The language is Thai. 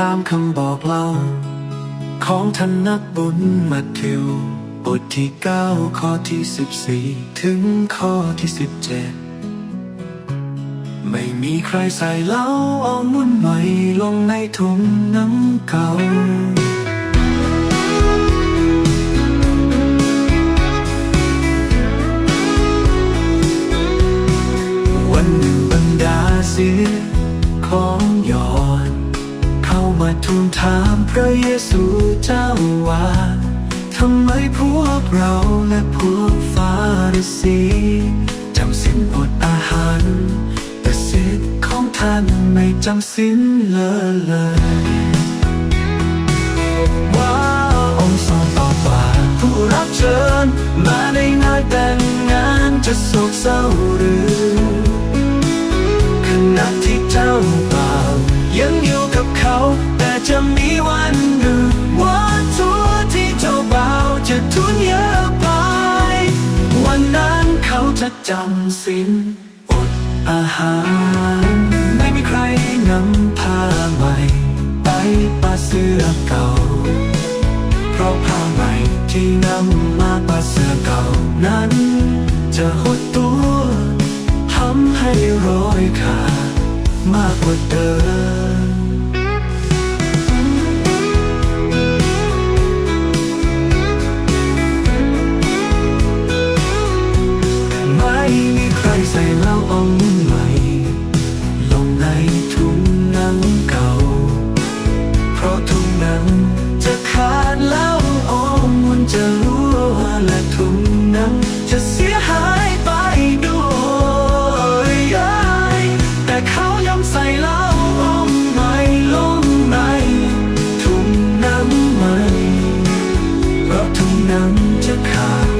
ตามคำบอกเล่า ของท่านนักบุญมัทธิว บทที่เก้าข้อที่สิบสี่ถึงข้อที่สิบเจ็ดไม่มีใครใส่เหล้าเอามุ่นใหม่ลงในถุงน้ำเก่าวันหนึ่งบรรดาเสียของหยอ ดเข้ามาทูลถามพระเยซูเจ้าว่า ทำไมพวกเราและพวกฟาริสีจำสินอดอาหาร แต่สิทธิ์ของท่านไม่จำสินเลยเลยว่าองค์ทรงตอบว่าผู้รับเชิญ มาในงานแต่งงานจะโศกเศร้าหรือ จะจำสินอดอาหาร ไม่มีใครนำผ้าใหม่ ไปปาเสื้อเก่า เพราะผ้าใหม่ที่นำมาปาเสื้อเก่านั้น จะหดตัวทำให้ร้อยขาดมากกว่าเดิม งจะขาดแล้วอ้อมมันจะรั่วและทุ่มนั้นจะเสียหายไปด้วยแต่เขายอมใส่เล้าอ้อมไม่ลงในทุ่มน้ำไม่เพราะทุ่มน้ำจะขาด